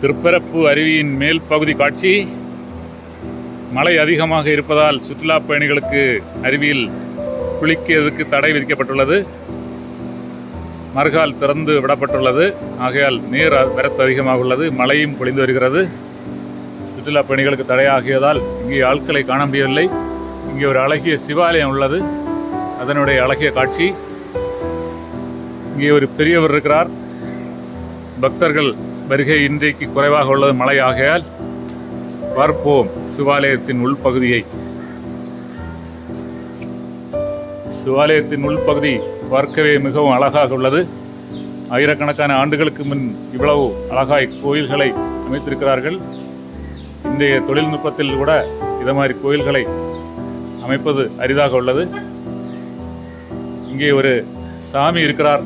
திருப்பரப்பு அருவியின் மேல் பகுதி காட்சி. மழை அதிகமாக இருப்பதால் சுற்றுலா பயணிகளுக்கு அருவியில் குளிக்கிறதுக்கு தடை விதிக்கப்பட்டுள்ளது. மறுகால் திறந்து விடப்பட்டுள்ளது. ஆகையால் நீர் வரத்து அதிகமாக உள்ளது மழையும் பொழிந்து வருகிறது. சுற்றுலா பயணிகளுக்கு தடையாகியதால் இங்கே ஆட்களை காண முடியவில்லை. இங்கே ஒரு அழகிய சிவாலயம் உள்ளது. அதனுடைய அழகிய காட்சி. இங்கே ஒரு பெரியவர் இருக்கிறார். பக்தர்கள் வருகை இன்றைக்கு குறைவாக உள்ளது மழை ஆகையால் பார்ப்போம் சிவாலயத்தின் உள்பகுதியை. சிவாலயத்தின் உள்பகுதி பார்க்கவே மிகவும் அழகாக உள்ளது. ஆயிரக்கணக்கான ஆண்டுகளுக்கு முன் இவ்வளவு அழகாய் கோயில்களை அமைத்திருக்கிறார்கள். இன்றைய தொழில்நுட்பத்தில் கூட இதை மாதிரி கோயில்களை அமைப்பது அரிதாக உள்ளது. இங்கே ஒரு சாமி இருக்கிறார்.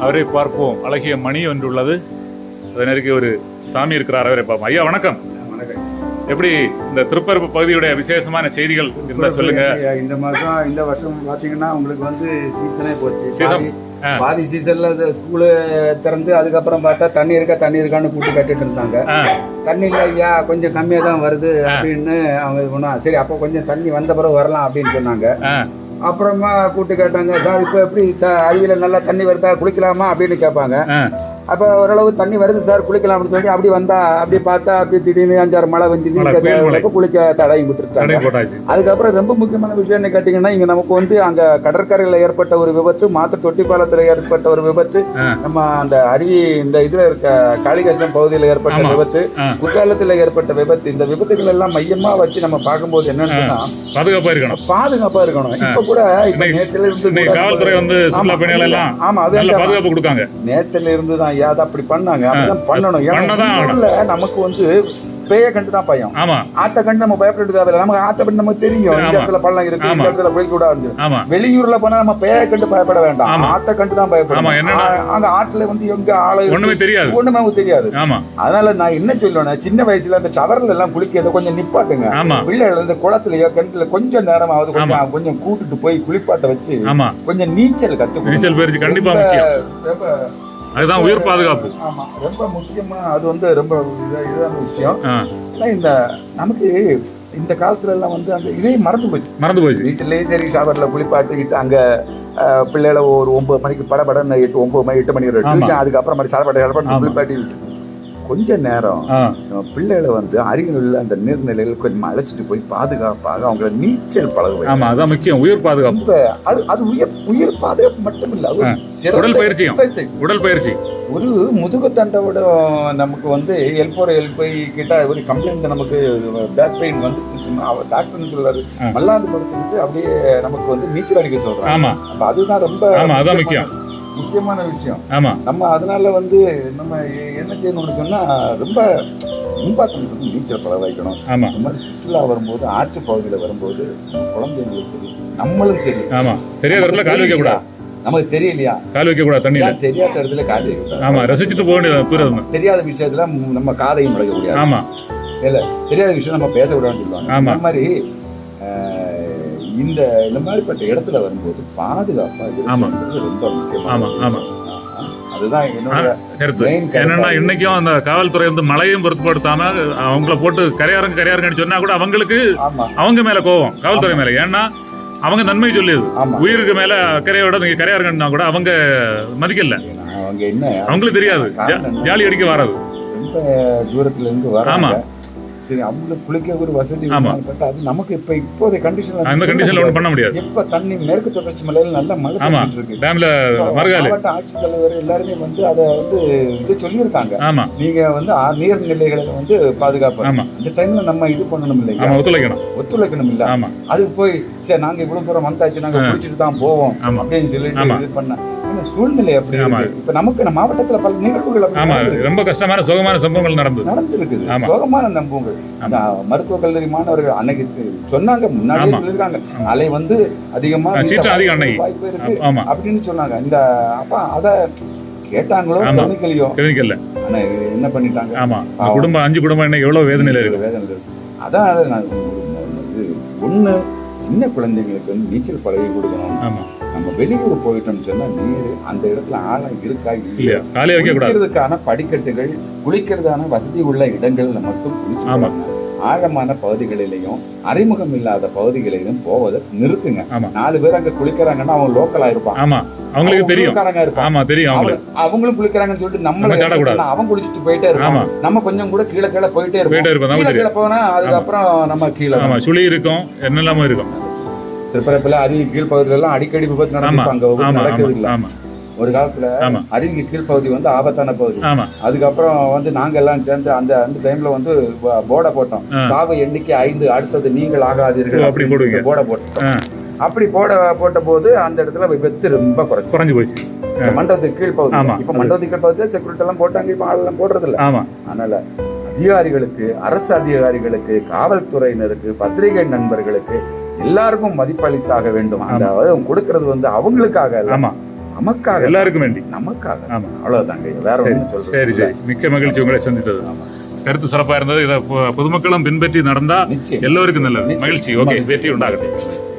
அவரை பார்ப்போம். அழகிய மணி ஒன்று உள்ளது. அதன் அருகே ஒரு சாமி இருக்கிறார் அவரை பார்ப்போம். ஐயா வணக்கம். எப்படி இந்த திருப்பரப்பு பகுதியுடைய விசேஷமான செய்திகள் இருந்தா சொல்லுங்க. இந்த மாசம் இந்த வருஷம் பாத்தீங்கன்னா உங்களுக்கு வந்து சீசனே போச்சு. சீசன், பாதி- சீசன்ல ஸ்கூலு திறந்து அதுக்கப்புறம் பார்த்தா தண்ணி இருக்கா தண்ணி இருக்கான்னு கூட்டி கட்டிட்டு இருந்தாங்க. தண்ணி இல்லை ஐயா கொஞ்சம் கம்மியா தான் வருது அப்படின்னு அவங்க பண்ணா சரி அப்போ கொஞ்சம் தண்ணி வந்த பிறகு வரலாம் அப்படின்னு சொன்னாங்க. அப்புறமா கூட்டு கேட்டாங்க சார் இப்போ எப்படி அருவியில நல்லா தண்ணி வருதா குளிக்கலாமா? அப்படின்னு கேட்பாங்க. அப்போ ஓரளவு தண்ணி வருது சார் குளிக்கலாம் அப்படின்னு சொல்லி அப்படி வந்தா அப்படி பார்த்தா அப்படி திடீர்னு அஞ்சாறு மழை மழை, புயல் மழை. வந்து குளிக்க தடை விட்டுருக்காங்க அதுக்கப்புறம் ரொம்ப முக்கியமான விஷயம் என்ன கேட்டிங்கன்னா இங்கே நமக்கு வந்து அங்கே கடற்கரையில் ஏற்பட்ட ஒரு விபத்து மாத்து தொட்டிப்பாலத்தில் ஏற்பட்ட ஒரு விபத்து. நம்ம அந்த அருவி இந்த இதில் இருக்க காளிகாசம் பகுதியில் ஏற்பட்ட. விபத்து. குற்றாலத்தில் ஏற்பட்ட விபத்து இந்த விபத்துகள் எல்லாம் மையமாக வச்சு நம்ம பார்க்கும்போது என்னன்னு பாதுகாப்பா இருக்கணும் பாதுகாப்பா இருக்கணும் இப்ப கூட இப்ப நேத்துல இருந்து காவல்துறை வந்து ஆமா, அது பாதுகாப்பு கொடுக்காங்க நேத்துல இருந்து தான் ஐயா அது அப்படி பண்ணாங்க? அப்படிதான் பண்ணணும். ஏன்னா நமக்கு வந்து பேய கண்டு தான் பயம். ஆத்த கண்டு நம்ம பயப்பட தேவையில்லை. நமக்கு ஆத்த கண்டு நமக்கு தெரியும். இந்த. இடத்துல பள்ளம் இருக்கு இந்த. இடத்துல கூடாது ஆமா. வெளியூர்ல போனா நம்ம பேய கண்டு பயப்பட வேண்டாம். ஆத்த கண்டு தான் பயப்படணும் என்னன்னா- ஆ- அங்க ஆற்றுல வந்து எங்க ஆளு ஒண்ணுமே தெரியாது. ஒண்ணுமே தெரியாது. அதனால நான் என்ன சொல்லுவேன் சின்ன வயசுல அந்த சவரில் எல்லாம் குளிக்கிறத கொஞ்சம் நிப்பாட்டுங்க. பிள்ளைகள் இந்த குளத்துலயோ கிணத்துல கொஞ்சம் நேரமாவது கொஞ்சம் கொஞ்சம் கூட்டிட்டு போய் குளிப்பாட்ட வச்சு கொஞ்சம் நீச்சல் கத்து நீச்சல் பயிற்சி கண்டிப்பா அதுதான் உயிர் பாதுகாப்பு. ஆமா ரொம்ப முக்கியமா அது வந்து ரொம்ப இது- இதான விஷயம். இந்த நமக்கு இந்த காலத்துல எல்லாம் வந்து அந்த இதே மறந்து போச்சு. மறந்து போச்சு. வீட்டிலேயே சரி ஷவர்ல குளிப்பாட்டிக்கிட்டு அங்க பிள்ளைகளை ஒரு ஒன்பது மணிக்கு படபடன்னு எட்டு ஒன்பது மணி எட்டு மணி வரை அதுக்கப்புறம் மாதிரி சடப்பட சடப்பட. குளிப்பாட்டி கொஞ்ச நேரம் பிள்ளைகளை வந்து அருகில் உள்ள அந்த நீர்நிலையில் கொஞ்சம் அழைச்சிட்டு போய் பாதுகாப்பாக அவங்கள நீச்சல் பழக வைக்கணும். ஆமா அதான் முக்கியம். உயிர் பாதுகாப்பு. அது அது உயிர் உயிர் பாதுகாப்பு மட்டும் இல்ல உடல் exercise. உடல் பயிற்சி. ஒரு முதுகு தண்டோட நமக்கு வந்து எல் ஃபோர் எல் ஃபைவ் கிட்ட ஒரு கம்ப்ளைண்ட் நமக்கு பேக் பெயின் வந்துருச்சுன்னா அவர் டாக்டர்னு சொல்றாரு. மல்லாந்து படுத்துக்கிட்டு அப்படியே நமக்கு வந்து நீச்சல் அடிக்க சொல்றாங்க அதுதான் ரொம்ப அதான் முக்கியமான- விஷயம். ஆமா. நம்ம அதனால வந்து நம்ம என்ன செய்யணும்னு சொன்னா ரொம்ப இம்பார்ட்டன்ஸ் வந்து நீச்சல் பழக வைக்கணும். ஆமா. இந்த மாதிரி சுற்றுலா வரும்போது ஆற்று பகுதியில் வரும்போது குழந்தைங்களும் சரி நம்மளும் சரி. ஆமா. தெரியாத இடத்துல கால் வைக்க கூடாது. நமக்கு தெரியலையா? கால் வைக்க கூடாது தண்ணியில. தெரியாத இடத்துல கால் வைக்க கூடாது. ஆமா. ரசிச்சுட்டு போக வேண்டியது தெரியாத விஷயத்துல நம்ம காதையும் முளைக்க முடியாது ஆமா. இல்ல தெரியாத விஷயம் நம்ம பேச விடான்னு சொல்லுவாங்க. ஆமா. அந்த மாதிரி இந்த இந்த மாதிரிப்பட்ட இடத்துல வரும்போது பாதுகாப்பா ஆமா. இருக்கிறது ரொம்ப முக்கியமான ஆமா, விஷயம். ஆமா. ஆஹா. அதுதான் என்னோட. இன்னைக்கும் அந்த காவல்துறை வந்து மழையும் பொருட்படுத்தாம அவங்கள போட்டு கரையாருங்க கரையாருங்கன்னு சொன்னா கூட அவங்களுக்கு அவங்க மேல கோவம் காவல்துறை மேல ஏன்னா அவங்க நன்மை சொல்லியது உயிருக்கு மேல கரையோட நீங்க கரையாருங்கன்னா கூட அவங்க மதிக்கல அவங்க என்ன அவங்களுக்கு தெரியாது? ஜாலி அடிக்க வராது ரொம்ப தூரத்துல இருந்து ஆமா. வராங்க சரி அவங்களுக்கு குளிக்க ஒரு வசதி பார்த்தா அது நமக்கு இப்ப இப்போதைய கண்டிஷன் அந்த கண்டிஷன்ல ஒண்ணும் பண்ண முடியாது. எப்ப தண்ணி மேற்கு தொடர்ச்சி மலையில நல்ல மழை ஆமா. பெய்ஞ்சிட்டு இருக்கு. டேம்ல So, மறுகாலு மாவட்ட ஆட்சித்தலைவர் எல்லாருமே வந்து அதை வந்து இது சொல்லியிருக்காங்க. ஆமா. நீங்க வந்து நீர்நிலைகளை வந்து பாதுகாப்பு ஆமா. அந்த டைம்ல நம்ம இது பண்ணணும் இல்லையா? ஆமா ஒத்துழைக்கணும். ஒத்துழைக்கணும் இல்ல. ஆமா. அதுக்கு போய் சரி நாங்க இவ்வளவு தூரம் வந்தாச்சு நாங்க. குளிச்சுட்டு தான் போவோம் அப்படின்னு சொல்லிட்டு. இது பண்ண சூழ்நிலை அப்படி இப்ப நமக்கு நம்ம மாவட்டத்துல பல நிகழ்வுகள் ஆமா. ரொம்ப கஷ்டமான சுகமான சம்பவங்கள் நடந்தது. நடந்திருக்குது. சோகமான நம்புங்கள். அந்த மருத்துவக் கல்லூரி மாணவர்கள் அன்னைக்கு சொன்னாங்க முன்னாடியே ஆமா. சொல்லியிருக்காங்க. அலை வந்து அதிகமா வாய்ப்பு- இருக்கு அப்படின்னு சொன்னாங்க. இந்த அப்ப அத கேட்டாங்களோ. கவனிக்கலையோ ஆனா என்ன பண்ணிட்டாங்க? ஆமா. குடும்பம் அஞ்சு குடும்பம் இன்னைக்கு எவ்வளவு வேதனையில இருக்கு. வேதனை இருக்கு. அதான் அதை நான் ஒண்ணு சின்ன குழந்தைங்களுக்கு வந்து நீச்சல் பழகி கொடுக்கணும். ஆமா. நம்ம வெளியூர் போயிட்டோம்னு சொன்னா நீர் அந்த இடத்துல ஆழம் இருக்கா இல்லையா? குளிக்கிறதுக்கான படிக்கட்டுகள் குளிக்கிறதான வசதி உள்ள இடங்கள்ல மட்டும் குளிச்சு. ஆழமான பகுதிகளிலையும் அறிமுகம் இல்லாத பகுதிகளிலும் போவதை நிறுத்துங்க. நாலு பேர் அங்க குளிக்கிறாங்கன்னா அவன் லோக்கலா இருப்பான். ஆமா. அவங்களுக்கு தெரியும். ஆமா தெரியும் அவங்களும் குளிக்கிறாங்கன்னு சொல்லிட்டு நம்ம அவன் குளிச்சுட்டு போயிட்டே இருப்பான். நம்ம கொஞ்சம் கூட கீழே கீழே போயிட்டே இருப்போம். கீழே போனா அதுக்கப்புறம் நம்ம கீழே ஆமா. சுழி இருக்கும் என்னெல்லாமோ இருக்கும். திருப்பரப்புல அருவி கீழ்ப்பகுதியில எல்லாம் அடிக்கடி விபத்து நடக்கும் அங்க விபத்து நடக்குது இல்ல. ஒரு காலத்துல அருவிக்கு கீழ்ப்பகுதி வந்து ஆபத்தான பகுதி. அதுக்கப்புறம் வந்து நாங்க எல்லாம் சேர்ந்து அந்த அந்த டைம்ல வந்து போர்டை போட்டோம். சாவு எண்ணிக்கை ஐந்து அடுத்தது நீங்கள் ஆகாதீர்கள் ஓ, அப்படி போடுவீங்க. போர்டை போட்டோம். அப்படி போட போட்ட போது அந்த இடத்துல விபத்து ரொம்ப குறைச்சு குறைஞ்சு போச்சு. மண்டபத்துக்கு கீழ்ப்பகுதி. இப்ப மண்டபத்துக்கு கீழ்ப்பகுதியில செக்யூரிட்டி எல்லாம் போட்டாங்க. இப்ப ஆளெல்லாம் போடுறது இல்ல. அதனால அதிகாரிகளுக்கு அரசு அதிகாரிகளுக்கு காவல்துறையினருக்கு பத்திரிகை நண்பர்களுக்கு எல்லாருக்கும் மதிப்பளித்தாக வேண்டும். அந்த அவங்க கொடுக்கறது வந்து அவங்களுக்காக ஆமா. நமக்காக. எல்லாருக்கும் வேண்டி. நமக்காக. ஆமா. அவ்வளவுதாங்க. வேற ஒன்றும் சரி. சரி. மிக்க மகிழ்ச்சி உங்களை சந்தித்தது. கருத்து சிறப்பா இருந்தது. இதை பொதுமக்களும் பின்பற்றி நடந்தா நிச்சயம். எல்லோருக்கும் நல்லது. மகிழ்ச்சி. ஓகே. வெற்றி உண்டாகட்டும்.